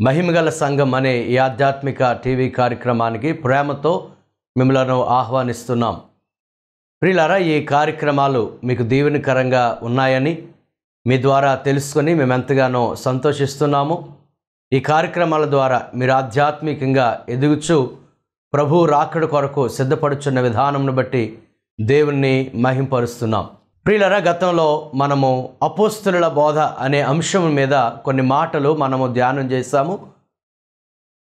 మహిమగల సంఘం అనే ఈ ఆధ్యాత్మిక టీవీ కార్యక్రమానికి ప్రేమతో మిమ్మలను ఆహ్వానిస్తున్నాం. ప్రియులారా ఈ కార్యక్రమాలు మీకు దీవెనకరంగా ఉన్నాయని మీ ద్వారా తెలుసుకొని మేము ఎంతగానో సంతోషిస్తున్నాము. ఈ కార్యక్రమాల ద్వారా మీరు ఆధ్యాత్మికంగా ఎదుగుచూ ప్రభు రాకడ కొరకు సిద్ధపడుచున్న విధానంను బట్టి దేవుణ్ణి మహింపరుస్తున్నాం. ప్రియులరా గతంలో మనము అపోస్తుల బోధ అనే అంశం మీద కొన్ని మాటలు మనము ధ్యానం చేశాము.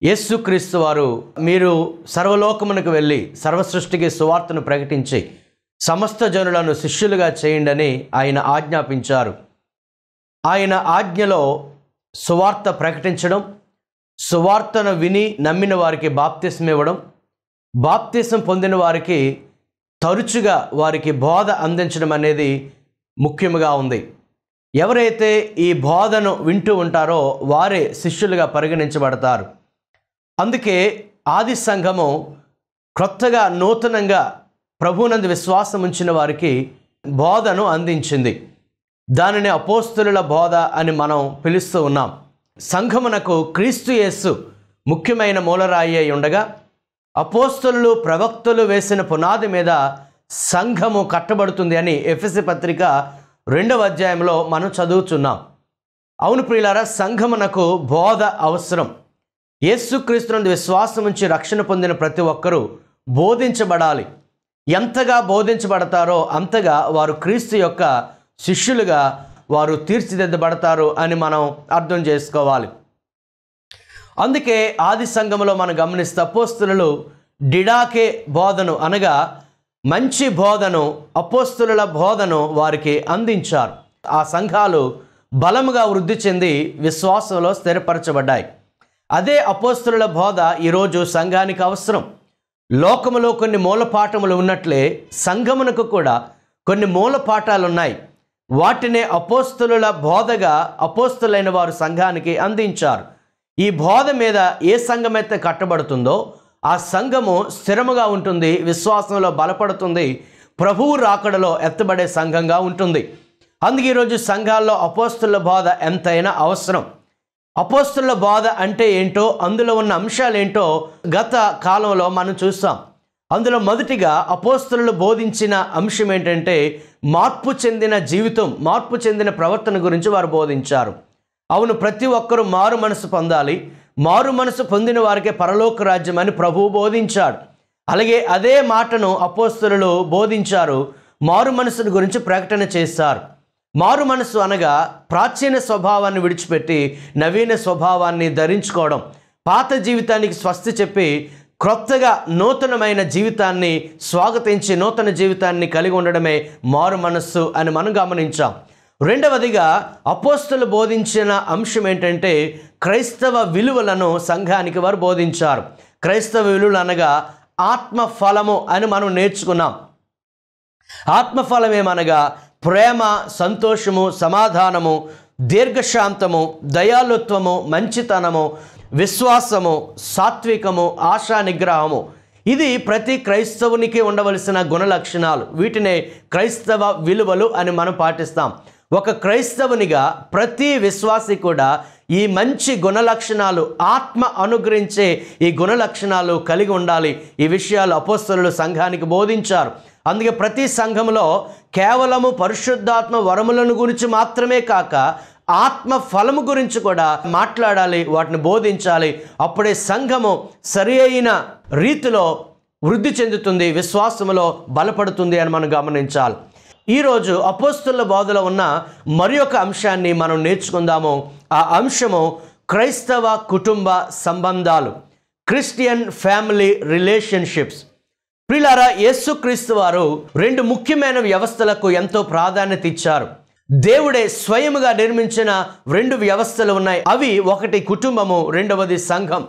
యేసుక్రీస్తు వారు మీరు సర్వలోకమునకు వెళ్ళి సర్వసృష్టికి సువార్తను ప్రకటించి సమస్త జనులను శిష్యులుగా చేయండి ఆయన ఆజ్ఞాపించారు. ఆయన ఆజ్ఞలో సువార్త ప్రకటించడం సువార్తను విని నమ్మిన వారికి బాప్తిసం ఇవ్వడం బాప్తిసం పొందిన వారికి తరచుగా వారికి బోధ అందించడం అనేది ముఖ్యముగా ఉంది. ఎవరైతే ఈ బోధను వింటూ ఉంటారో వారే శిష్యులుగా పరిగణించబడతారు. అందుకే ఆది సంఘము క్రొత్తగా నూతనంగా ప్రభునందు విశ్వాసం ఉంచిన వారికి బోధను అందించింది. దానిని అపోస్తుల బోధ అని మనం పిలుస్తూ ఉన్నాం. సంఘమునకు క్రీస్తు యేసు ముఖ్యమైన మూలరాయి అయి ఉండగా అపోస్తలు ప్రవక్తలు వేసిన పునాది మీద సంఘము కట్టబడుతుంది అని ఎఫ్ఎస్సి పత్రిక రెండవ అధ్యాయంలో మనం చదువుచున్నాం. అవును ప్రియులారా సంఘమునకు బోధ అవసరం. యేసుక్రీస్తునందు విశ్వాసం నుంచి రక్షణ పొందిన ప్రతి ఒక్కరూ బోధించబడాలి. ఎంతగా బోధించబడతారో అంతగా వారు క్రీస్తు యొక్క శిష్యులుగా వారు తీర్చిదిద్దబడతారు అని మనం అర్థం చేసుకోవాలి. అందుకే ఆది సంఘములో మనం గమనిస్తే అపోస్తులు డిడాకే బోధను అనగా మంచి బోధను అపోస్తుల బోధను వారికి అందించారు. ఆ సంఘాలు బలముగా వృద్ధి చెంది విశ్వాసంలో స్థిరపరచబడ్డాయి. అదే అపోస్తుల బోధ ఈరోజు సంఘానికి అవసరం. లోకములో కొన్ని మూలపాఠములు ఉన్నట్లే సంఘమునకు కూడా కొన్ని మూలపాఠాలు ఉన్నాయి వాటినే అపోస్తుల బోధగా అపోస్తులైన వారు సంఘానికి అందించారు. ఈ బోధ మీద ఏ సంఘం అయితే కట్టబడుతుందో ఆ సంఘము స్థిరముగా ఉంటుంది విశ్వాసంలో బలపడుతుంది ప్రభువు రాకడలో ఎత్తబడే సంఘంగా ఉంటుంది. అందుకే ఈరోజు సంఘాల్లో అపోస్తుల బోధ ఎంతైనా అవసరం. అపోస్తుల బోధ అంటే ఏంటో అందులో ఉన్న అంశాలు ఏంటో గత కాలంలో మనం చూస్తాం. అందులో మొదటిగా అపోస్తులు బోధించిన అంశం ఏంటంటే మార్పు చెందిన జీవితం మార్పు చెందిన ప్రవర్తన గురించి వారు బోధించారు. అవును ప్రతి ఒక్కరూ మారు మనసు పొందాలి. మారు మనసు పొందిన వారికే పరలోక రాజ్యం అని ప్రభువు బోధించాడు. అలాగే అదే మాటను అపోస్తులు బోధించారు. మారు మనసుని గురించి ప్రకటన చేశారు. మారు మనసు అనగా ప్రాచీన స్వభావాన్ని విడిచిపెట్టి నవీన స్వభావాన్ని ధరించుకోవడం. పాత జీవితానికి స్వస్తి చెప్పి క్రొత్తగా నూతనమైన జీవితాన్ని స్వాగతించి నూతన జీవితాన్ని కలిగి ఉండడమే మారు మనస్సు అని మనం గమనించాం. రెండవదిగా అపోస్తులు బోధించిన అంశం ఏంటంటే క్రైస్తవ విలువలను సంఘానికి వారు బోధించారు. క్రైస్తవ విలువలు అనగా ఆత్మఫలము అని మనం నేర్చుకున్నాం. ఆత్మఫలం ఏమనగా ప్రేమ సంతోషము సమాధానము దీర్ఘశాంతము దయాలుత్వము మంచితనము విశ్వాసము సాత్వికము ఆశా నిగ్రహము ఇది ప్రతి క్రైస్తవునికి ఉండవలసిన గుణ లక్షణాలు వీటినే క్రైస్తవ విలువలు అని మనం పాటిస్తాం. ఒక క్రైస్తవునిగా ప్రతి విశ్వాసి కూడా ఈ మంచి గుణ లక్షణాలు ఆత్మ అనుగ్రహించే ఈ గుణ లక్షణాలు కలిగి ఉండాలి. ఈ విషయాలు అపోస్తలు సంఘానికి బోధించారు. అందుకే ప్రతి సంఘంలో కేవలము పరిశుద్ధాత్మ వరములను గురించి మాత్రమే కాక ఆత్మ ఫలము గురించి కూడా మాట్లాడాలి వాటిని బోధించాలి. అప్పుడే సంఘము సరి అయిన రీతిలో వృద్ధి చెందుతుంది విశ్వాసములో బలపడుతుంది అని మనం గమనించాలి. ఈరోజు అపోస్తుల బోధలో ఉన్న మరి ఒక అంశాన్ని మనం నేర్చుకుందాము. ఆ అంశము క్రైస్తవ కుటుంబ సంబంధాలు క్రిస్టియన్ ఫ్యామిలీ రిలేషన్షిప్స్. ప్రిలారా యేసుక్రీస్తు వారు రెండు ముఖ్యమైన వ్యవస్థలకు ఎంతో ప్రాధాన్యత ఇచ్చారు. దేవుడే స్వయముగా నిర్మించిన రెండు వ్యవస్థలు ఉన్నాయి. అవి ఒకటి కుటుంబము రెండవది సంఘం.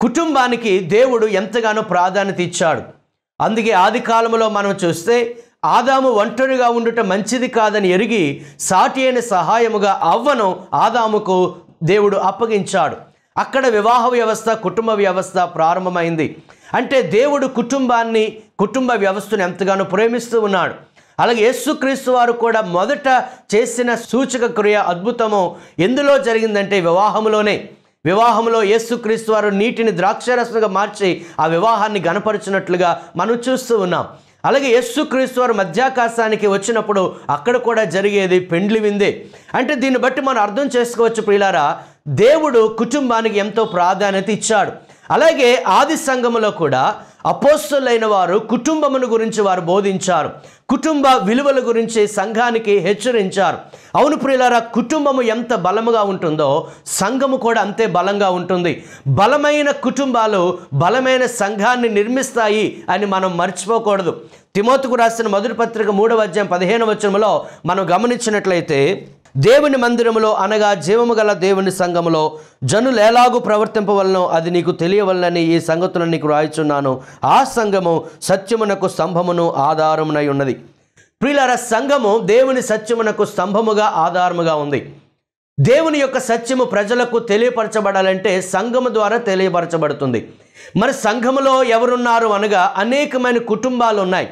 కుటుంబానికి దేవుడు ఎంతగానో ప్రాధాన్యత ఇచ్చాడు. అందుకే ఆది కాలంలో మనం చూస్తే ఆదాము ఒంటరిగా ఉండుట మంచిది కాదని ఎరిగి సాటి అయిన సహాయముగా అవ్వను ఆదాముకు దేవుడు అప్పగించాడు. అక్కడ వివాహ వ్యవస్థ కుటుంబ వ్యవస్థ ప్రారంభమైంది. అంటే దేవుడు కుటుంబాన్ని కుటుంబ వ్యవస్థను ఎంతగానో ప్రేమిస్తూ ఉన్నాడు. అలాగే యేసుక్రీస్తు వారు కూడా మొదట చేసిన సూచక క్రియ అద్భుతము ఎందులో జరిగిందంటే వివాహములోనే. వివాహంలో యేసుక్రీస్తు వారు నీటిని ద్రాక్షరసంగా మార్చి ఆ వివాహాన్ని గనపరిచినట్లుగా మనం చూస్తూ ఉన్నాం. అలాగే యేసుక్రీస్తు వారు మధ్యాకాశానికి వచ్చినప్పుడు అక్కడ కూడా జరిగేది పెండ్లి విందే. అంటే దీన్ని బట్టి మనం అర్థం చేసుకోవచ్చు ప్రియులారా దేవుడు కుటుంబానికి ఎంతో ప్రాధాన్యత ఇచ్చాడు. అలాగే ఆది సంఘములో కూడా అపోస్తులైన వారు కుటుంబమును గురించి వారు బోధించారు. కుటుంబ విలువల గురించి సంఘానికి హెచ్చరించారు. అవును ప్రియులారా కుటుంబము ఎంత బలముగా ఉంటుందో సంఘము కూడా అంతే బలంగా ఉంటుంది. బలమైన కుటుంబాలు బలమైన సంఘాన్ని నిర్మిస్తాయి అని మనం మర్చిపోకూడదు. తిమోతుకు రాసిన మొదటి పత్రిక మూడవ అధ్యాయం పదిహేను వచనంలో మనం గమనించినట్లయితే దేవుని మందిరములో అనగా జీవము గల దేవుని సంఘములో జనులు ఎలాగూ ప్రవర్తింపవలనో అది నీకు తెలియవలనని ఈ సంగతులను నీకు రాయిచున్నాను. ఆ సంఘము సత్యమునకు స్తంభమును ఆధారమునై ఉన్నది. ప్రిలర సంఘము దేవుని సత్యమునకు స్తంభముగా ఆధారముగా ఉంది. దేవుని యొక్క సత్యము ప్రజలకు తెలియపరచబడాలంటే సంఘము ద్వారా తెలియపరచబడుతుంది. మరి సంఘములో ఎవరున్నారు అనగా అనేకమైన కుటుంబాలు ఉన్నాయి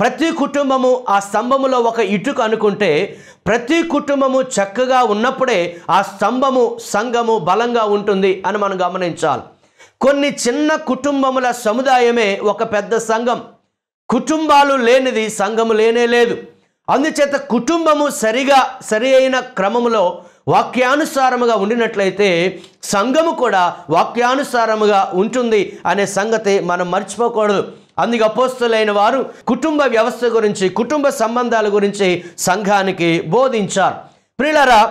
ప్రతి కుటుంబము ఆ స్తంభములో ఒక ఇటుక అనుకుంటే ప్రతి కుటుంబము చక్కగా ఉన్నప్పుడే ఆ స్తంభము సంఘము బలంగా ఉంటుంది అని మనం గమనించాలి. కొన్ని చిన్న కుటుంబముల సముదాయమే ఒక పెద్ద సంఘం. కుటుంబాలు లేనిది సంఘము లేనే లేదు. అందుచేత కుటుంబము సరిగా సరి అయిన క్రమములో వాక్యానుసారముగా ఉండినట్లయితే సంఘము కూడా వాక్యానుసారముగా ఉంటుంది అనే సంగతి మనం మర్చిపోకూడదు. అందుకు అపోస్తులైన వారు కుటుంబ వ్యవస్థ గురించి కుటుంబ సంబంధాల గురించి సంఘానికి బోధించారు. ప్రియులరా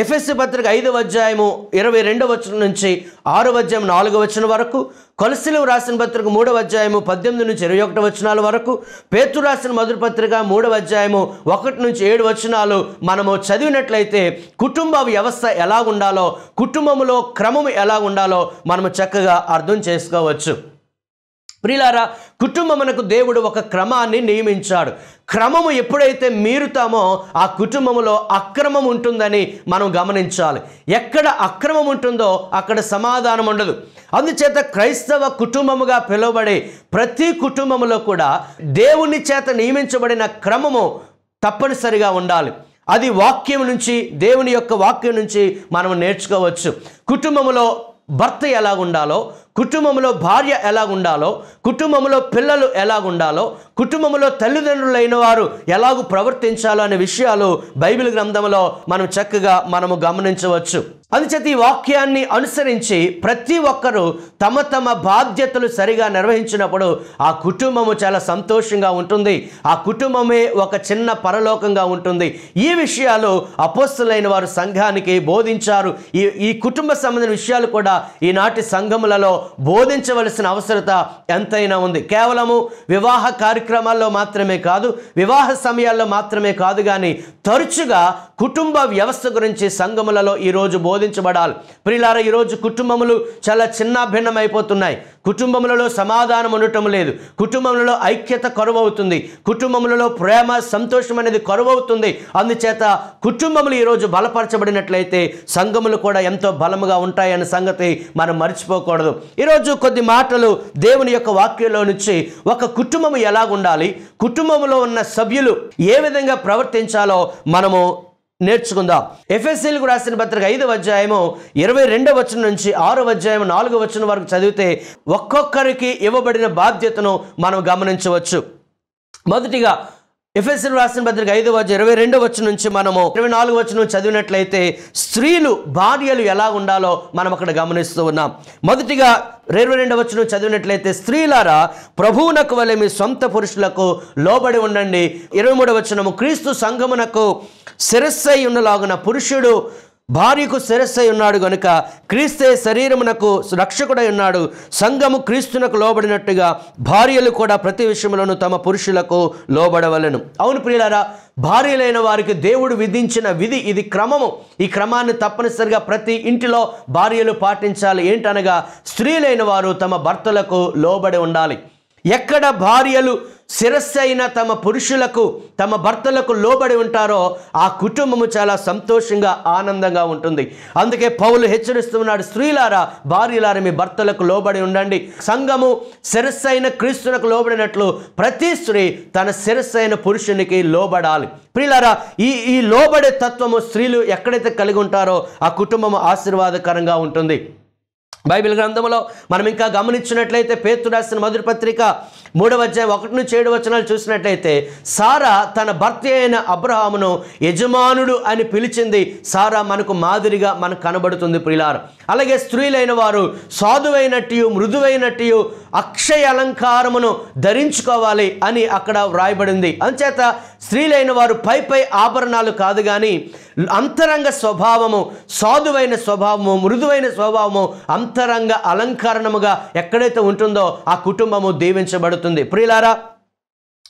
ఎఫ్ఎస్సి పత్రిక ఐదవ అధ్యాయము ఇరవై రెండవ వచనం నుంచి ఆరు అధ్యాయం నాలుగవ వచనం వరకు కొలసిలు రాసిన పత్రిక మూడవ అధ్యాయము పద్దెనిమిది నుంచి ఇరవై ఒకటి వచనాల వరకు పేతు రాసిన మధుర పత్రిక మూడవ అధ్యాయము ఒకటి నుంచి ఏడు వచనాలు మనము చదివినట్లయితే కుటుంబ వ్యవస్థ ఎలా ఉండాలో కుటుంబంలో క్రమం ఎలా ఉండాలో మనము చక్కగా అర్థం చేసుకోవచ్చు. ప్రియులారా కుటుంబమునకు దేవుడు ఒక క్రమాన్ని నియమించాడు. క్రమము ఎప్పుడైతే మీరుతామో ఆ కుటుంబములో అక్రమం ఉంటుందని మనం గమనించాలి. ఎక్కడ అక్రమం ఉంటుందో అక్కడ సమాధానం ఉండదు. అందుచేత క్రైస్తవ కుటుంబముగా పిలువబడే ప్రతి కుటుంబములో కూడా దేవుని చేత నియమించబడిన క్రమము తప్పనిసరిగా ఉండాలి. అది వాక్యం నుంచి దేవుని యొక్క వాక్యం నుంచి మనం నేర్చుకోవచ్చు. కుటుంబములో భర్త ఎలాగుండాలో కుటుంబంలో భార్య ఎలాగుండాలో కుటుంబంలో పిల్లలు ఎలాగుండాలో కుటుంబంలో తల్లిదండ్రులైన వారు ఎలాగూ ప్రవర్తించాలో అనే విషయాలు బైబిల్ గ్రంథంలో మనం చక్కగా మనము గమనించవచ్చు. అందుచేత ఈ వాక్యాన్ని అనుసరించి ప్రతి ఒక్కరూ తమ తమ బాధ్యతలు సరిగా నిర్వహించినప్పుడు ఆ కుటుంబము చాలా సంతోషంగా ఉంటుంది. ఆ కుటుంబమే ఒక చిన్న పరలోకంగా ఉంటుంది. ఈ విషయాలు అపోస్తులైన వారు సంఘానికి బోధించారు. ఈ ఈ కుటుంబ సంబంధించిన విషయాలు కూడా ఈనాటి సంఘములలో బోధించవలసిన అవసరత ఎంతైనా ఉంది. కేవలము వివాహ కార్యక్రమాల్లో మాత్రమే కాదు వివాహ సమయాల్లో మాత్రమే కాదు కానీ తరచుగా కుటుంబ వ్యవస్థ గురించి సంఘములలో ఈరోజు బోధించబడాలి ప్రియులారా ఈరోజు కుటుంబములు చాలా చిన్న భిన్నమైపోతున్నాయి కుటుంబములలో సమాధానం ఉండటం లేదు. కుటుంబములలో ఐక్యత కరువవుతుంది. కుటుంబములలో ప్రేమ సంతోషం అనేది కరువవుతుంది. అందుచేత కుటుంబములు ఈరోజు బలపరచబడినట్లయితే సంఘములు కూడా ఎంతో బలముగా ఉంటాయన్న సంగతి మనం మర్చిపోకూడదు. ఈరోజు కొద్ది మాటలు దేవుని యొక్క వాక్యంలో నుంచి ఒక కుటుంబం ఎలా ఉండాలి కుటుంబంలో ఉన్న సభ్యులు ఏ విధంగా ప్రవర్తించాలో మనము నేర్చుకుందాం. ఎఫ్ఎస్సీలకు రాసిన పత్రిక ఐదవ అధ్యాయము ఇరవై రెండవ వచనం నుంచి ఆరు అధ్యాయం నాలుగో వచనం వరకు చదివితే ఒక్కొక్కరికి ఇవ్వబడిన బాధ్యతను మనం గమనించవచ్చు. మొదటిగా ఎఫ్ఎస్ఎల్ రాసిన పత్రిక ఐదు వచ్చి ఇరవై రెండు వచ్చి నుంచి మనము ఇరవై నాలుగు వచనం చదివినట్లయితే స్త్రీలు భార్యలు ఎలా ఉండాలో మనం అక్కడ గమనిస్తూ ఉన్నాం. మొదటిగా ఇరవై రెండవ వచనం చదివినట్లయితే స్త్రీలారా ప్రభువునకు వలె మీ సొంత పురుషులకు లోబడి ఉండండి. ఇరవై మూడవ వచనము క్రీస్తు సంఘమునకు శిరస్సై ఉన్నలాగున పురుషుడు భార్యకు శిరస్సై ఉన్నాడు గనుక క్రీస్తే శరీరమునకు రక్షకుడై ఉన్నాడు. సంఘము క్రీస్తునకు లోబడినట్టుగా భార్యలు కూడా ప్రతి విషయంలోనూ తమ పురుషులకు లోబడవలను. అవును ప్రియులారా భార్యలైన వారికి దేవుడు విధించిన విధి ఇది క్రమము. ఈ క్రమాన్ని తప్పనిసరిగా ప్రతి ఇంటిలో భార్యలు పాటించాలి. ఏంటనగా స్త్రీలైన వారు తమ భర్తలకు లోబడి ఉండాలి. ఎక్కడ భార్యలు శిరస్సైన తమ పురుషులకు తమ భర్తలకు లోబడి ఉంటారో ఆ కుటుంబము చాలా సంతోషంగా ఆనందంగా ఉంటుంది. అందుకే పౌలు హెచ్చరిస్తున్నాడు స్త్రీలారా భార్యలారా మీ భర్తలకు లోబడి ఉండండి. సంఘము శిరస్సైన క్రీస్తులకు లోబడినట్లు ప్రతి స్త్రీ తన శిరస్సైన పురుషునికి లోబడాలి. ప్రియులారా ఈ ఈ లోబడే తత్వము స్త్రీలు ఎక్కడైతే కలిగి ఉంటారో ఆ కుటుంబము ఆశీర్వాదకరంగా ఉంటుంది. బైబిల్ గ్రంథంలో మనం ఇంకా గమనించినట్లయితే పేతు రాసిన మొదటి పత్రిక మూడవ అధ్యాయం ఒకటి నుంచి ఏడు వచనాలు చూసినట్లయితే సారా తన భర్త అయిన అబ్రహామును యజమానుడు అని పిలిచింది. సారా మనకు మాదిరిగా మనకు కనబడుతుంది ప్రిలారు. అలాగే స్త్రీలైన వారు సాధువైనట్టు మృదువైనట్టు అక్షయ అలంకారమును ధరించుకోవాలి అని అక్కడ వ్రాయబడింది. అంచేత స్త్రీలైన వారు పై పై ఆభరణాలు కాదు కానీ అంతరంగ స్వభావము సాధువైన స్వభావము మృదువైన స్వభావము అంతరంగ అలంకరణముగా ఎక్కడైతే ఉంటుందో ఆ కుటుంబము దీవించబడుతుంది. ప్రియులారా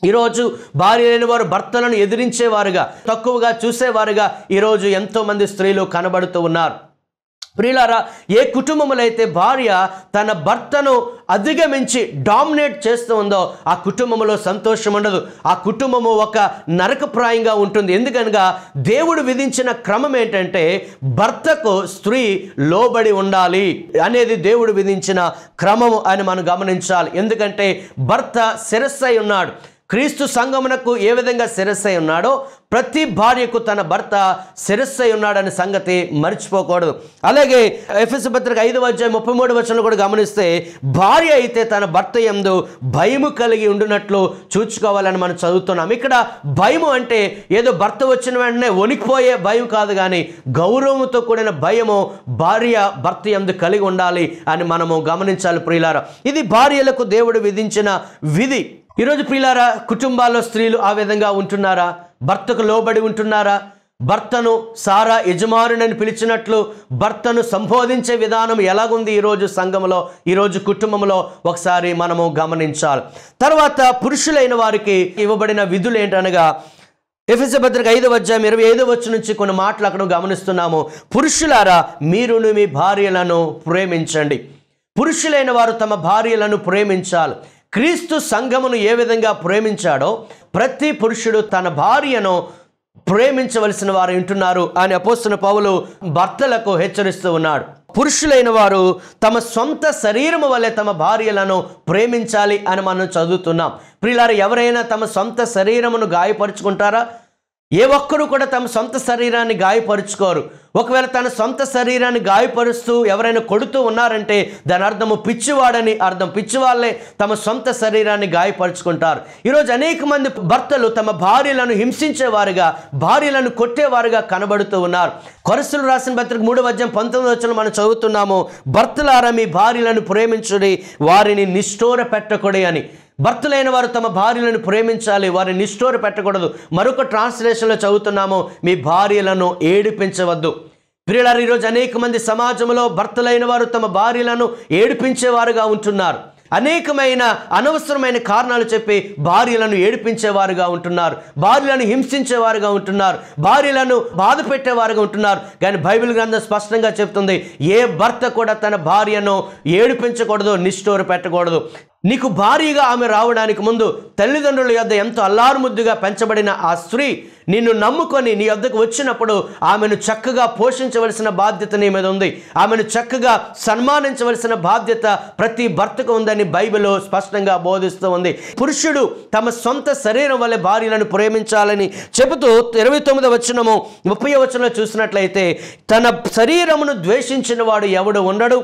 ఈరోజు భార్య లేని వారు భర్తలను ఎదిరించేవారుగా తక్కువగా చూసేవారుగా ఈరోజు ఎంతోమంది స్త్రీలు కనబడుతూ ఉన్నారు. ప్రియులారా ఏ కుటుంబంలో అయితే భార్య తన భర్తను అధిగమించి డామినేట్ చేస్తూ ఉందో ఆ కుటుంబంలో సంతోషం ఉండదు. ఆ కుటుంబము ఒక నరకప్రాయంగా ఉంటుంది. ఎందుకనగా దేవుడు విధించిన క్రమం ఏంటంటే భర్తకు స్త్రీ లోబడి ఉండాలి అనేది దేవుడు విధించిన క్రమము అని మనం గమనించాలి. ఎందుకంటే భర్త శిరస్సై ఉన్నాడు. క్రీస్తు సంగమునకు ఏ విధంగా శిరస్సై ఉన్నాడో ప్రతి భార్యకు తన భర్త శిరస్సై ఉన్నాడనే సంగతి మర్చిపోకూడదు. అలాగే ఎఫ్ఎస్ పత్రిక ఐదు వచ్చే ముప్పై మూడు వచనం కూడా గమనిస్తే భార్య అయితే తన భర్త ఎందు భయము కలిగి ఉండినట్లు చూచుకోవాలని మనం చదువుతున్నాం. ఇక్కడ భయము అంటే ఏదో భర్త వచ్చిన వెంటనే వణికిపోయే భయం కాదు కానీ గౌరవంతో కూడిన భయము భార్య భర్త ఎందు కలిగి ఉండాలి అని మనము గమనించాలి ప్రియులారా. ఇది భార్యలకు దేవుడు విధించిన విధి. ఈరోజు ప్రియులారా కుటుంబాల్లో స్త్రీలు ఆ విధంగా ఉంటున్నారా? భర్తకు లోబడి ఉంటున్నారా? భర్తను సారా యజమానునని పిలిచినట్లు భర్తను సంబోధించే విధానం ఎలాగుంది ఈరోజు సంఘంలో ఈరోజు కుటుంబంలో? ఒకసారి మనము గమనించాలి. తర్వాత పురుషులైన వారికి ఇవ్వబడిన విధులు ఏంటనగా ఎఫ్ఎస్ పత్రిక ఐదవ అధ్యాయం ఇరవై ఐదు వచ్చి నుంచి కొన్ని మాటలు అక్కడ గమనిస్తున్నాము. పురుషులారా మీరును మీ భార్యలను ప్రేమించండి. పురుషులైన వారు తమ భార్యలను ప్రేమించాలి. క్రీస్తు సంఘమును ఏ విధంగా ప్రేమించాడో ప్రతి పురుషుడు తన భార్యను ప్రేమించవలసిన వారు వింటున్నారు అని అపోస్తున్న పౌలు భర్తలకు హెచ్చరిస్తూ ఉన్నాడు. పురుషులైన వారు తమ సొంత శరీరము వల్లే తమ భార్యలను ప్రేమించాలి అని మనం చదువుతున్నాం. ప్రియులారు ఎవరైనా తమ సొంత శరీరమును గాయపరుచుకుంటారా? ఏ ఒక్కరు కూడా తమ సొంత శరీరాన్ని గాయపరుచుకోరు. ఒకవేళ తన సొంత శరీరాన్ని గాయపరుస్తూ ఎవరైనా కొడుతూ ఉన్నారంటే దాని అర్థము పిచ్చివాడని అర్థం. పిచ్చివాళ్ళే తమ సొంత శరీరాన్ని గాయపరుచుకుంటారు. ఈరోజు అనేక మంది భర్తలు తమ భార్యలను హింసించేవారుగా భార్యలను కొట్టేవారుగా కనబడుతూ ఉన్నారు. కొరసులు రాసిన పత్రిక మూడు వద్యం పంతొమ్మిది వచ్చిన మనం చదువుతున్నాము భర్తలారా మీ భార్యలను ప్రేమించుడి వారిని నిష్ఠూర పెట్టకుడి అని. భర్తలైన వారు తమ భార్యలను ప్రేమించాలి వారిని నిష్ఠోర పెట్టకూడదు. మరొక ట్రాన్స్లేషన్లో చదువుతున్నాము మీ భార్యలను ఏడిపించవద్దు. ప్రియులారు ఈరోజు అనేక మంది సమాజంలో భర్తలైన వారు తమ భార్యలను ఏడిపించేవారుగా ఉంటున్నారు. అనేకమైన అనవసరమైన కారణాలు చెప్పి భార్యలను ఏడిపించేవారుగా ఉంటున్నారు. భార్యలను హింసించేవారుగా ఉంటున్నారు. భార్యలను బాధ పెట్టేవారుగా ఉంటున్నారు. కానీ బైబిల్ గ్రంథం స్పష్టంగా చెప్తుంది ఏ భర్త కూడా తన భార్యను ఏడిపించకూడదు నిష్ఠోర పెట్టకూడదు. నీకు భారీగా ఆమె రావడానికి ముందు తల్లిదండ్రుల యొద్ద ఎంతో అల్లారుముద్దుగా పెంచబడిన ఆ స్త్రీ నిన్ను నమ్ముకొని నీ వద్దకు వచ్చినప్పుడు ఆమెను చక్కగా పోషించవలసిన బాధ్యత నీ మీద ఉంది. ఆమెను చక్కగా సన్మానించవలసిన బాధ్యత ప్రతి భర్తకు ఉందని బైబిల్ స్పష్టంగా బోధిస్తూ ఉంది. పురుషుడు తమ సొంత శరీరం వల్ల భార్యలను ప్రేమించాలని చెబుతూ ఇరవై తొమ్మిది వచనము ముప్పై వచనంలో చూసినట్లయితే తన శరీరమును ద్వేషించిన వాడు ఎవడు ఉండడు?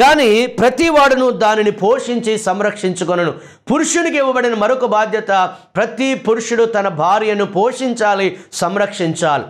కానీ ప్రతివాడును దానిని పోషించి సంరక్షించుకొనను. పురుషునికి ఇవ్వబడిన మరొక బాధ్యత ప్రతి పురుషుడు తన భార్యను పోషించాలి సంరక్షించాలి.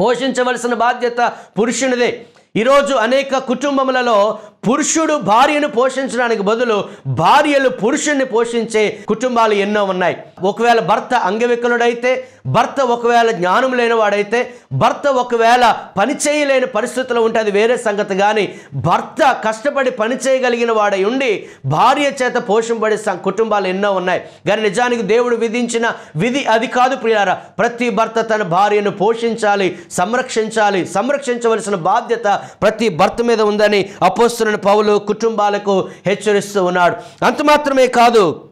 పోషించవలసిన బాధ్యత పురుషునిదే. ఈరోజు అనేక కుటుంబములలో పురుషుడు భార్యను పోషించడానికి బదులు భార్యలు పురుషుణ్ణి పోషించే కుటుంబాలు ఎన్నో ఉన్నాయి. ఒకవేళ భర్త అంగవికలుడైతే భర్త ఒకవేళ జ్ఞానం లేనివాడైతే భర్త ఒకవేళ పని చేయలేని పరిస్థితులు ఉంటే అది వేరే సంగతి. కానీ భర్త కష్టపడి పని చేయగలిగిన వాడై ఉండి భార్య చేత పోషింపడే కుటుంబాలు ఎన్నో ఉన్నాయి. కానీ నిజానికి దేవుడు విధించిన విధి అది కాదు ప్రియారా ప్రతి భర్త తన భార్యను పోషించాలి సంరక్షించాలి సంరక్షించవలసిన బాధ్యత ప్రతి భర్త మీద ఉందని అపోస్తున్న పౌలు కుటుంబాలకు హెచ్చరిస్తూ ఉన్నాడు. అంత మాత్రమే కాదు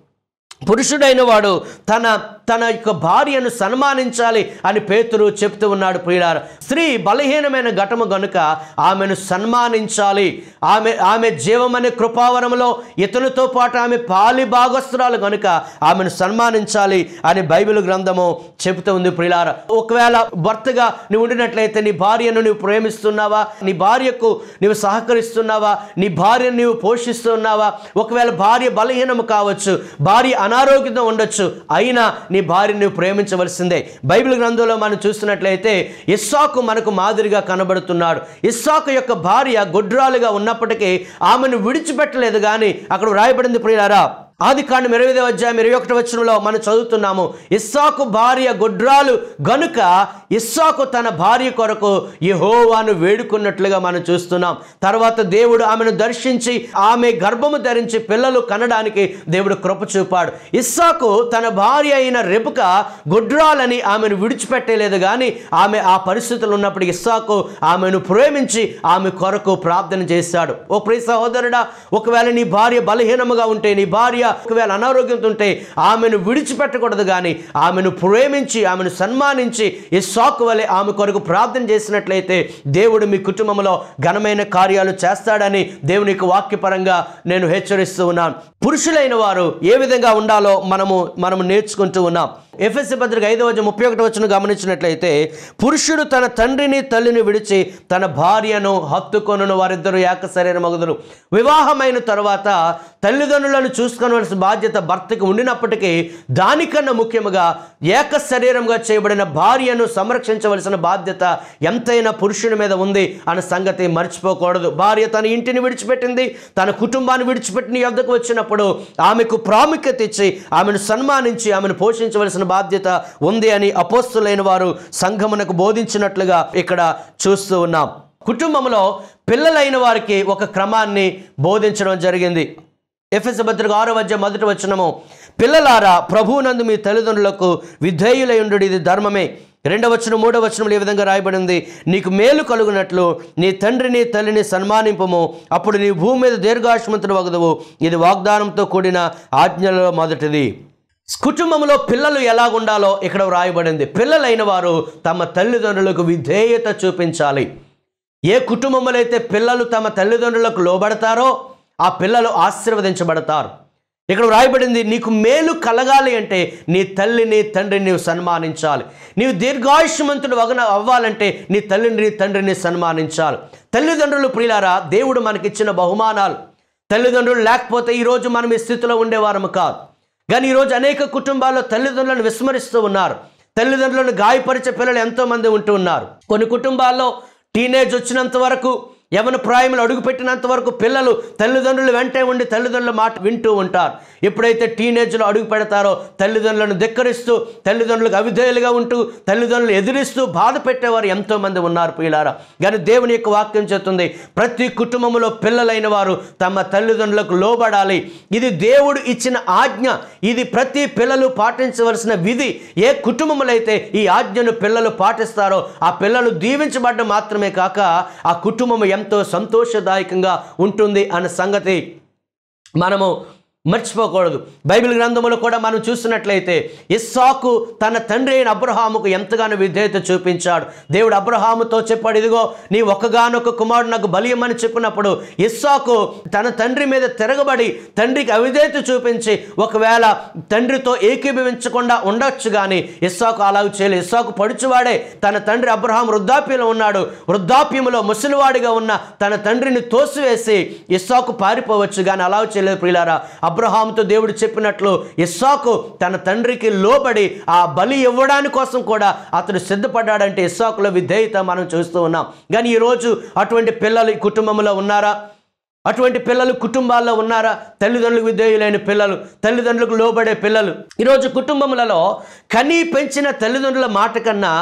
పురుషుడైన వాడు తన తన యొక్క భార్యను సన్మానించాలి అని పేతురు చెప్తూ ఉన్నాడు ప్రియులార. స్త్రీ బలహీనమైన ఘటము గనుక ఆమెను సన్మానించాలి. ఆమె ఆమె జీవమనే కృపావరంలో ఇతరులతో పాటు ఆమె పాలి భాగస్తురాలు గనుక ఆమెను సన్మానించాలి అని బైబిల్ గ్రంథము చెబుతూ ఉంది ప్రియులార. ఒకవేళ భర్తగా నువ్వు ఉండినట్లయితే నీ భార్యను నువ్వు ప్రేమిస్తున్నావా? నీ భార్యకు నువ్వు సహకరిస్తున్నావా? నీ భార్యను నువ్వు పోషిస్తున్నావా? ఒకవేళ భార్య బలహీనము కావచ్చు భార్య అనారోగ్యంతో ఉండొచ్చు అయినా నీ భార్యను నువ్వు ప్రేమించవలసిందే. బైబిల్ గ్రంథంలో మనం చూస్తున్నట్లయితే ఇస్సాకు మనకు మాదిరిగా కనబడుతున్నాడు. ఇస్సాకు యొక్క భార్య గొడ్రాలుగా ఉన్నప్పటికీ ఆమెను విడిచిపెట్టలేదు కానీ అక్కడ వ్రాయబడింది ప్రియులారా ఆది కాండం ఇరవై ఐదవ అధ్యాయం ఇరవై ఒకటి వచనంలో మనం చదువుతున్నాము. ఇస్సాకు భార్య గొడ్రాలు గనుక ఇస్సాకు తన భార్య కొరకు యహోవాను వేడుకున్నట్లుగా మనం చూస్తున్నాం. తర్వాత దేవుడు ఆమెను దర్శించి ఆమె గర్భము ధరించి పిల్లలు కనడానికి దేవుడు కృప చూపాడు. ఇస్సాకు తన భార్య అయిన రెపుక గొడ్రాలని ఆమెను విడిచిపెట్టలేదు కానీ ఆమె ఆ పరిస్థితులు ఉన్నప్పుడు ఇస్సాకు ఆమెను ప్రేమించి ఆమె కొరకు ప్రార్థన చేశాడు. ఓ ప్రియ సహోదరుడా ఒకవేళ నీ భార్య బలహీనముగా ఉంటే నీ భార్య ఒకవేళ అనారోగ్యంతో ఉంటే ఆమెను విడిచిపెట్టకూడదు కానీ ఆమెను ప్రేమించి ఆమెను సన్మానించి ఈ సాక్ వలె ఆమె కొరకు ప్రార్థన చేసినట్లయితే దేవుడు మీ కుటుంబంలో ఘనమైన కార్యాలు చేస్తాడని దేవునికి వాక్యపరంగా నేను హెచ్చరిస్తూ ఉన్నాను. పురుషులైన వారు ఏ విధంగా ఉండాలో మనము మనము నేర్చుకుంటూ ఉన్నాం. ఎఫ్ఎస్సి పత్రిక ఐదవ ముప్పై ఒకటి వచ్చిన గమనించినట్లయితే పురుషుడు తన తండ్రిని తల్లిని విడిచి తన భార్యను హత్తుకొనును వారిద్దరూ ఏక సరైన మగుదురు వివాహమైన తర్వాత తల్లిదండ్రులను చూసుకోవలసిన బాధ్యత భర్తకి ఉండినప్పటికీ దానికన్నా ముఖ్యముగా ఏక శరీరంగా చేయబడిన భార్యను సంరక్షించవలసిన బాధ్యత ఎంతైనా పురుషుని మీద ఉంది అన్న సంగతి మర్చిపోకూడదు. భార్య తన ఇంటిని విడిచిపెట్టింది తన కుటుంబాన్ని విడిచిపెట్టిన యొద్దకు వద్దకు వచ్చినప్పుడు ఆమెకు ప్రాముఖ్యత ఇచ్చి ఆమెను సన్మానించి ఆమెను పోషించవలసిన బాధ్యత ఉంది అని అపోస్తులైన వారు సంఘమునకు బోధించినట్లుగా ఇక్కడ చూస్తూ ఉన్నాం. కుటుంబంలో పిల్లలైన వారికి ఒక క్రమాన్ని బోధించడం జరిగింది. ఎఫ్ఎస్ పత్రిక ఆరో వద్ద మొదటి వచనము పిల్లలారా ప్రభువునందు మీ తల్లిదండ్రులకు విధేయులై ఉండు ఇది ధర్మమే. రెండవ వచనం మూడవ వచనంలో ఈ విధంగా రాయబడింది నీకు మేలు కలుగునట్లు నీ తండ్రిని తల్లిని సన్మానింపము. అప్పుడు నీ భూమి మీద దీర్ఘాశ్మంతుడు వగదవు. ఇది వాగ్దానంతో కూడిన ఆజ్ఞలలో మొదటిది. కుటుంబంలో పిల్లలు ఎలాగుండాలో ఇక్కడ వ్రాయబడింది. పిల్లలైన వారు తమ తల్లిదండ్రులకు విధేయత చూపించాలి. ఏ కుటుంబంలో అయితే పిల్లలు తమ తల్లిదండ్రులకు లోబడతారో ఆ పిల్లలు ఆశీర్వదించబడతారు. ఇక్కడ వ్రాయబడింది నీకు మేలు కలగాలి అంటే నీ తల్లిని తండ్రిని నీవు సన్మానించాలి. నీవు దీర్ఘాయుష్మంతుడు వగన అవ్వాలంటే నీ తల్లిని నీ తండ్రిని సన్మానించాలి. తల్లిదండ్రులు ప్రియులారా దేవుడు మనకిచ్చిన బహుమానాలు. తల్లిదండ్రులు లేకపోతే ఈరోజు మనం ఈ స్థితిలో ఉండేవారము కాదు. కానీ ఈరోజు అనేక కుటుంబాల్లో తల్లిదండ్రులను విస్మరిస్తూ ఉన్నారు. తల్లిదండ్రులను గాయపరిచే పిల్లలు ఎంతోమంది ఉంటూ ఉన్నారు. కొన్ని కుటుంబాల్లో టీనేజ్ వచ్చినంత వరకు యవన ప్రాయంలో అడుగుపెట్టినంత వరకు పిల్లలు తల్లిదండ్రులు వెంటే ఉండి తల్లిదండ్రుల మాట వింటూ ఉంటారు. ఎప్పుడైతే టీనేజ్లో అడుగు పెడతారో తల్లిదండ్రులను ధిక్కరిస్తూ తల్లిదండ్రులకు అవిధేయులుగా ఉంటూ తల్లిదండ్రులు ఎదిరిస్తూ బాధ పెట్టేవారు ఎంతోమంది ఉన్నారు పిల్లారా కానీ దేవుని యొక్క వాక్యం చెప్తుంది ప్రతి కుటుంబంలో పిల్లలైన వారు తమ తల్లిదండ్రులకు లోబడాలి. ఇది దేవుడు ఇచ్చిన ఆజ్ఞ. ఇది ప్రతి పిల్లలు పాటించవలసిన విధి. ఏ కుటుంబంలో అయితే ఈ ఆజ్ఞను పిల్లలు పాటిస్తారో ఆ పిల్లలు దీవించబడ్డం మాత్రమే కాక ఆ కుటుంబం ఎంత సంతోషదాయకంగా ఉంటుంది అన్న సంగతి మనము మర్చిపోకూడదు. బైబిల్ గ్రంథంలో కూడా మనం చూసినట్లయితే ఇస్సాకు తన తండ్రి అయిన అబ్రహాముకు ఎంతగానో విధేయత చూపించాడు. దేవుడు అబ్రహాముతో చెప్పాడు ఇదిగో నీ ఒక్కగానొక్క కుమారుడు నాకు బలియమని చెప్పినప్పుడు ఇస్సాకు తన తండ్రి మీద తిరగబడి తండ్రికి అవిధేయత చూపించి ఒకవేళ తండ్రితో ఏకీభవించకుండా ఉండొచ్చు కానీ ఇస్సాకు అలాగ చేయలేదు. ఇస్సాకు పడుచువాడే తన తండ్రి అబ్రహాం వృద్ధాప్యంలో ఉన్నాడు. వృద్ధాప్యంలో ముసలివాడిగా ఉన్న తన తండ్రిని తోసివేసి ఇస్సాకు పారిపోవచ్చు కానీ అలా చేయలేదు ప్రియులారా. అబ్రహాంతో దేవుడు చెప్పినట్లు ఇస్సాకు తన తండ్రికి లోబడి ఆ బలి ఇవ్వడాని కోసం కూడా అతడు సిద్ధపడ్డాడంటే ఇస్సాకుల విధేయత మనం చూస్తూ ఉన్నాం. కానీ ఈరోజు అటువంటి పిల్లలు ఈ కుటుంబంలో ఉన్నారా? అటువంటి పిల్లలు కుటుంబాల్లో ఉన్నారా? తల్లిదండ్రులకు విధేయులైన పిల్లలు తల్లిదండ్రులకు లోబడే పిల్లలు. ఈరోజు కుటుంబములలో కనీ పెంచిన తల్లిదండ్రుల మాట కన్నా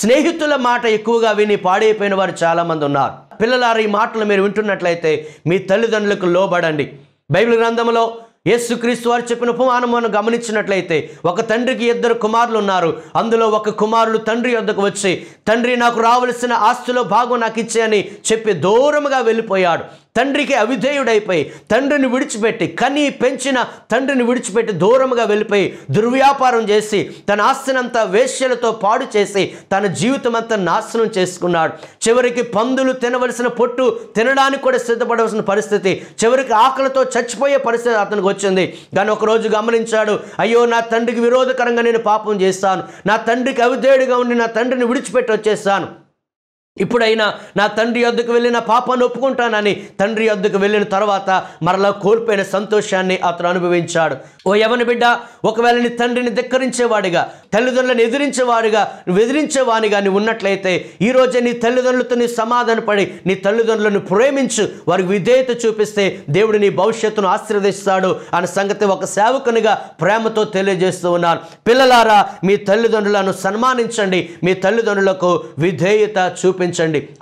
స్నేహితుల మాట ఎక్కువగా విని పాడైపోయిన వారు చాలామంది ఉన్నారు. పిల్లలారు ఈ మాటలు మీరు వింటున్నట్లయితే మీ తల్లిదండ్రులకు లోబడండి. బైబిల్ గ్రంథంలో యేసుక్రీస్తు వారు చెప్పిన ఉపమానం మనం గమనించినట్లయితే ఒక తండ్రికి ఇద్దరు కుమారులు ఉన్నారు. అందులో ఒక కుమారుడు తండ్రి వద్దకు వచ్చి తండ్రి నాకు రావలసిన ఆస్తిలో భాగం నాకు ఇచ్చే అని చెప్పి దూరముగా వెళ్ళిపోయాడు. తండ్రికి అవిధేయుడైపోయి తండ్రిని విడిచిపెట్టి కని పెంచిన తండ్రిని విడిచిపెట్టి దూరముగా వెళ్ళిపోయి దుర్వ్యాపారం చేసి తన ఆస్తినంతా వేశ్యలతో పాడు చేసి తన జీవితం అంతా నాశనం చేసుకున్నాడు. చివరికి పందులు తినవలసిన పొట్టు తినడానికి కూడా సిద్ధపడవలసిన పరిస్థితి చివరికి ఆకలితో చచ్చిపోయే పరిస్థితి అతనికి వచ్చింది. కానీ ఒకరోజు గమనించాడు అయ్యో నా తండ్రికి విరోధకరంగా నేను పాపం చేస్తాను నా తండ్రికి అవిధేయుడిగా ఉండి నా తండ్రిని విడిచిపెట్టి వచ్చేస్తాను. ఇప్పుడైనా నా తండ్రి వద్దకు వెళ్ళిన పాపాన్ని ఒప్పుకుంటానని తండ్రి వద్దకు వెళ్ళిన తర్వాత మరలా కోల్పోయిన సంతోషాన్ని అతను అనుభవించాడు. ఓ యవన బిడ్డ ఒకవేళ నీ తండ్రిని ధిక్కరించేవాడిగా తల్లిదండ్రులను ఎదిరించేవాడిగా నువ్వు ఎదిరించేవాడిగా నువ్వు ఉన్నట్లయితే ఈరోజు నీ తల్లిదండ్రులతో నీ సమాధానపడి నీ తల్లిదండ్రులను ప్రేమించు వారికి విధేయత చూపిస్తే దేవుడు నీ భవిష్యత్తును ఆశీర్వదిస్తాడు అనే సంగతి ఒక సేవకునిగా ప్రేమతో తెలియజేస్తూ ఉన్నాను. పిల్లలారా మీ తల్లిదండ్రులను సన్మానించండి. మీ తల్లిదండ్రులకు విధేయత చూపించండి.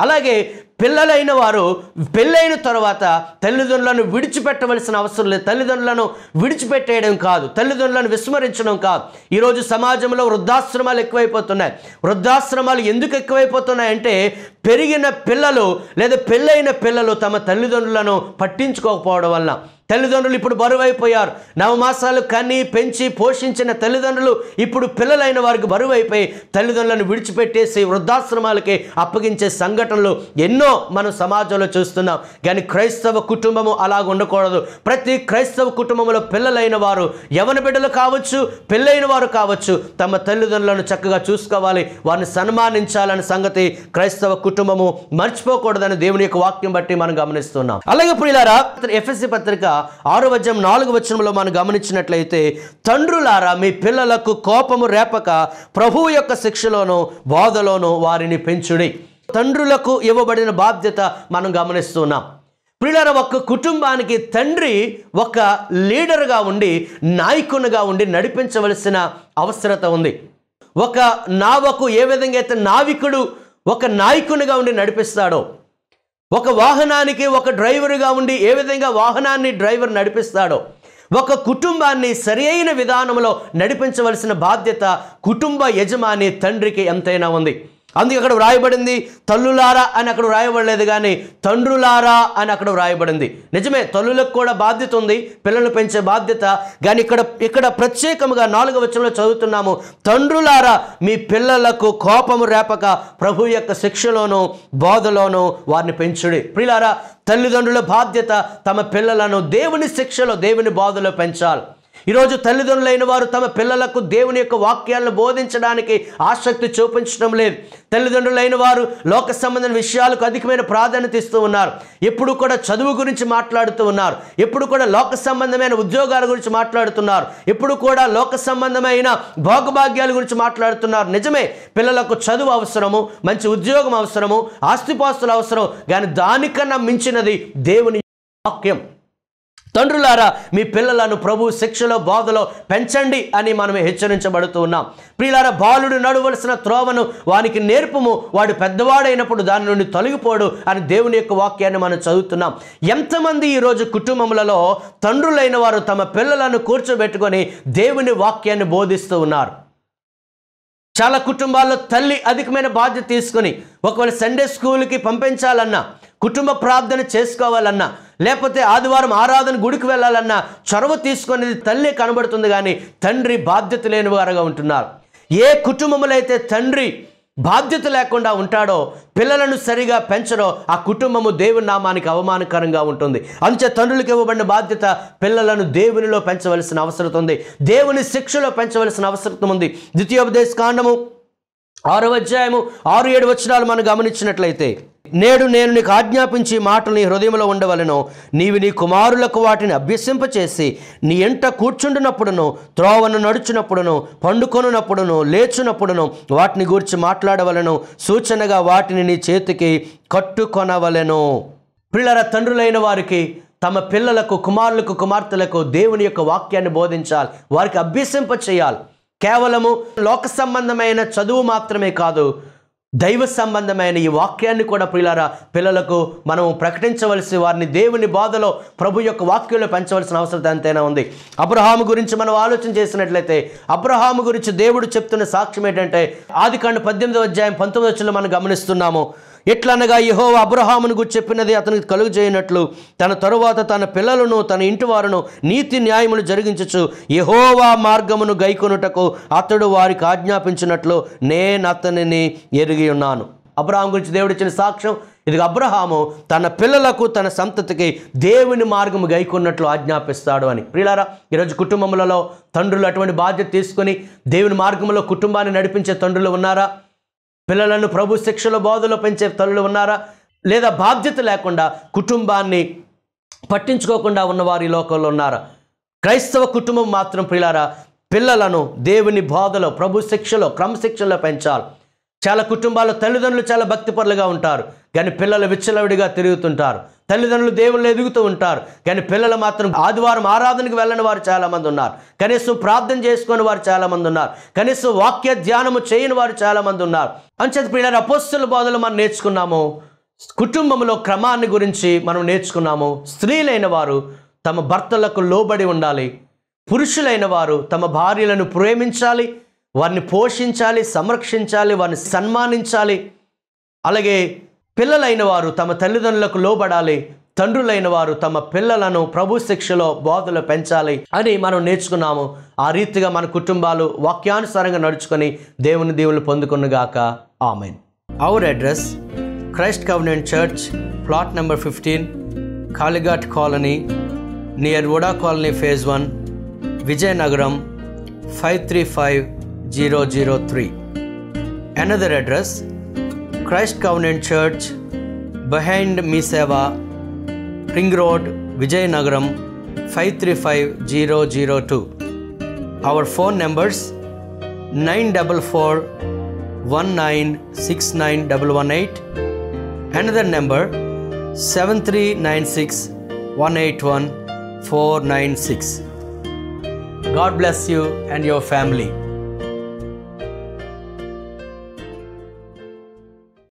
అలాగే పిల్లలైన వారు పెళ్ళైన తర్వాత తల్లిదండ్రులను విడిచిపెట్టవలసిన అవసరం లేదు. తల్లిదండ్రులను విడిచిపెట్టేయడం కాదు. తల్లిదండ్రులను విస్మరించడం కాదు. ఈరోజు సమాజంలో వృద్ధాశ్రమాలు ఎక్కువైపోతున్నాయి. వృద్ధాశ్రమాలు ఎందుకు ఎక్కువైపోతున్నాయంటే పెరిగిన పిల్లలు లేదా పెళ్ళైన పిల్లలు తమ తల్లిదండ్రులను పట్టించుకోకపోవడం వల్ల తల్లిదండ్రులు ఇప్పుడు బరువైపోయారు. నవమాసాలు కని పెంచి పోషించిన తల్లిదండ్రులు ఇప్పుడు పిల్లలైన వారికి బరువైపోయి తల్లిదండ్రులను విడిచిపెట్టేసి వృద్ధాశ్రమాలకి అప్పగించే సంఘటనలు ఎన్నో మనం సమాజంలో చూస్తున్నాం. కానీ క్రైస్తవ కుటుంబము అలాగ ఉండకూడదు. ప్రతి క్రైస్తవ కుటుంబంలో పిల్లలైన వారు యవన బిడ్డలు కావచ్చు పెళ్ళైన వారు కావచ్చు తమ తల్లిదండ్రులను చక్కగా చూసుకోవాలి వారిని సన్మానించాలనే సంగతి క్రైస్తవ కుటుంబము మర్చిపోకూడదని దేవుని యొక్క వాక్యం బట్టి మనం గమనిస్తున్నాం. అలాగే ఇప్పుడు ఇలా ఎఫ్ఎస్సి పత్రిక ఆరు వద్యం నాలుగు వచనంలో మనం గమనించినట్లయితే తండ్రులారా మీ పిల్లలకు కోపము రేపక ప్రభువు యొక్క శిక్షలోను బాధలోను వారిని పెంచుడి. తండ్రులకు ఇవ్వబడిన బాధ్యత మనం గమనిస్తున్నాం పిల్లల ఒక కుటుంబానికి తండ్రి ఒక లీడర్గా ఉండి నాయకునిగా ఉండి నడిపించవలసిన అవసరత ఉంది. ఒక నావకు ఏ విధంగా అయితే నావికుడు ఒక నాయకునిగా ఉండి నడిపిస్తాడో ఒక వాహనానికి ఒక డ్రైవర్గా ఉండి ఏ విధంగా వాహనాన్ని డ్రైవర్ నడిపిస్తాడో ఒక కుటుంబాన్ని సరి అయిన విధానంలో నడిపించవలసిన బాధ్యత కుటుంబ యజమాని తండ్రికి ఎంతైనా ఉంది. అందుకే అక్కడ వ్రాయబడింది తల్లులారా అని అక్కడ వ్రాయబడలేదు కానీ తండ్రులారా అని అక్కడ వ్రాయబడింది. నిజమే తల్లులకు కూడా బాధ్యత ఉంది పిల్లలు పెంచే బాధ్యత. కానీ ఇక్కడ ఇక్కడ ప్రత్యేకముగా నాలుగవ వచనంలో చదువుతున్నాము తండ్రులారా మీ పిల్లలకు కోపము రేపక ప్రభు యొక్క శిక్షలోను బోధలోను వారిని పెంచుడి. ప్రియులారా తల్లిదండ్రుల బాధ్యత తమ పిల్లలను దేవుని శిక్షలో దేవుని బాధలో పెంచాలి. ఈరోజు తల్లిదండ్రులైన వారు తమ పిల్లలకు దేవుని యొక్క వాక్యాలను బోధించడానికి ఆసక్తి చూపించడం లేదు. తల్లిదండ్రులైన వారు లోక సంబంధమైన విషయాలకు అధికమైన ప్రాధాన్యత ఇస్తూ ఉన్నారు. ఎప్పుడు కూడా చదువు గురించి మాట్లాడుతూ ఉన్నారు. ఎప్పుడు కూడా లోక సంబంధమైన ఉద్యోగాల గురించి మాట్లాడుతున్నారు. ఎప్పుడు కూడా లోక సంబంధమైన భోగభాగ్యాల గురించి మాట్లాడుతున్నారు. నిజమే పిల్లలకు చదువు అవసరము మంచి ఉద్యోగం అవసరము ఆస్తిపాస్తులు అవసరం కానీ దానికన్నా మించినది దేవుని వాక్యం. తండ్రులారా మీ పిల్లలను ప్రభు శిక్షలో బాధలో పెంచండి అని మనం హెచ్చరించబడుతూ ఉన్నాం. ప్రియులారా బాలుడు నడవలసిన త్రోవను వానికి నేర్పుము వాడు పెద్దవాడైనప్పుడు దాని నుండి తొలగిపోడు అని దేవుని యొక్క వాక్యాన్ని మనం చదువుతున్నాం. ఎంతమంది ఈరోజు కుటుంబములలో తండ్రులైన వారు తమ పిల్లలను కూర్చోబెట్టుకొని దేవుని వాక్యాన్ని బోధిస్తూ ఉన్నారు. చాలా కుటుంబాల్లో తల్లి అధికమైన బాధ్యత తీసుకొని ఒకవేళ సండే స్కూల్కి పంపించాలన్నా కుటుంబ ప్రార్థన చేసుకోవాలన్నా లేకపోతే ఆదివారం ఆరాధన గుడికి వెళ్ళాలన్న చొరవ తీసుకునేది తల్లి కనబడుతుంది కానీ తండ్రి బాధ్యత లేని వారుగా ఉంటున్నారు. ఏ కుటుంబములైతే అయితే తండ్రి బాధ్యత లేకుండా ఉంటాడో పిల్లలను సరిగా పెంచడో ఆ కుటుంబము దేవుని నామానికి అవమానకరంగా ఉంటుంది. అంచే తండ్రులకు ఇవ్వబడిన బాధ్యత పిల్లలను దేవునిలో పెంచవలసిన అవసరం ఉంది. దేవుని శిక్షలో పెంచవలసిన అవసరం ఉంది. ద్వితీయోపదేశ కాండము ఆరో అధ్యాయము ఆరు ఏడు వచనాలు మనం గమనించినట్లయితే నేడు నేను నీకు ఆజ్ఞాపించి మాటలు నీ హృదయంలో ఉండవలను. నీవి నీ కుమారులకు వాటిని అభ్యసింపచేసి నీ ఎంట కూర్చుండునప్పుడును త్రోవను నడుచునప్పుడును పండుకొనున్నప్పుడును లేచునప్పుడును వాటిని గూర్చి మాట్లాడవలను. సూచనగా వాటిని నీ చేతికి కట్టుకొనవలను. పిల్లల తండ్రులైన వారికి తమ పిల్లలకు కుమారులకు కుమార్తెలకు దేవుని యొక్క వాక్యాన్ని బోధించాలి. వారికి అభ్యసింప చేయాలి కేవలము లోక సంబంధమైన చదువు మాత్రమే కాదు దైవ సంబంధమైన ఈ వాక్యాన్ని కూడా పిల్లరా పిల్లలకు మనం ప్రకటించవలసి వారిని దేవుని బాధలో ప్రభు యొక్క వాక్యంలో పెంచవలసిన అవసరం ఎంతైనా ఉంది. అబ్రహాము గురించి మనం ఆలోచన చేసినట్లయితే అబ్రహాము గురించి దేవుడు చెప్తున్న సాక్ష్యం ఏంటంటే ఆది కాండ పద్దెనిమిదో అధ్యాయం పంతొమ్మిది వచ్చిన మనం గమనిస్తున్నాము ఎట్లనగా యహో అబ్రహామును గురించి చెప్పినది అతనికి కలుగు చేయనట్లు తన తరువాత తన పిల్లలను తన ఇంటి వారును నీతి న్యాయములు జరిగించచ్చు యహోవా మార్గమును గైకొనుటకు అతడు వారికి ఆజ్ఞాపించినట్లు నేను అతనిని ఎరిగి ఉన్నాను. అబ్రహాం గురించి దేవుడిచ్చిన సాక్ష్యం ఇది అబ్రహాము తన పిల్లలకు తన సంతతికి దేవుని మార్గము గైకొన్నట్లు ఆజ్ఞాపిస్తాడు అని. ప్రియులారా ఈరోజు కుటుంబములలో తండ్రులు అటువంటి బాధ్యత తీసుకొని దేవుని మార్గంలో కుటుంబాన్ని నడిపించే తండ్రులు ఉన్నారా? పిల్లలను ప్రభు శిక్షల బోధలో పెంచే తల్లులు ఉన్నారా? లేదా బాధ్యత లేకుండా కుటుంబాన్ని పట్టించుకోకుండా ఉన్నవారు ఈ లోకంలో ఉన్నారా? క్రైస్తవ కుటుంబం మాత్రం పిల్లారా పిల్లలను దేవుని బోధలో ప్రభు శిక్షలో క్రమశిక్షలో పెంచాలి. చాలా కుటుంబాల్లో తల్లిదండ్రులు చాలా భక్తిపరులుగా ఉంటారు. కానీ పిల్లలు విచ్చలవిడిగా తిరుగుతుంటారు. తల్లిదండ్రులు దేవుళ్ళు ఎదుగుతూ ఉంటారు. కానీ పిల్లలు మాత్రం ఆదివారం ఆరాధనకు వెళ్ళని వారు చాలామంది ఉన్నారు. కనీసం ప్రార్థన చేసుకుని వారు చాలామంది ఉన్నారు. కనీసం వాక్య ధ్యానము చేయని వారు చాలామంది ఉన్నారు. అంచేత పిల్లలు అపోస్తుల బోధలు మనం నేర్చుకున్నాము. కుటుంబంలో క్రమాన్ని గురించి మనం నేర్చుకున్నాము. స్త్రీలైన వారు తమ భర్తలకు లోబడి ఉండాలి. పురుషులైన వారు తమ భార్యలను ప్రేమించాలి. వారిని పోషించాలి సంరక్షించాలి వారిని సన్మానించాలి. అలాగే పిల్లలైన వారు తమ తల్లిదండ్రులకు లోబడాలి. తండ్రులైన వారు తమ పిల్లలను ప్రభు శిక్షలో బోధలో పెంచాలి అని మనం నేర్చుకున్నాము. ఆ రీతిగా మన కుటుంబాలు వాక్యానుసారంగా నడుచుకొని దేవుని దేవుని పొందుకున్నగాక amen. Our address Christ covenant church plot number fifteen Kalighat colony near VUDA colony phase one Vizianagaram five three five zero zero three another address Christ Covenant Church behind Miseva, Ring Road, Vijayanagaram 535002. Our phone numbers 944 1969118. Another number 7396 181 496. God bless you and your family.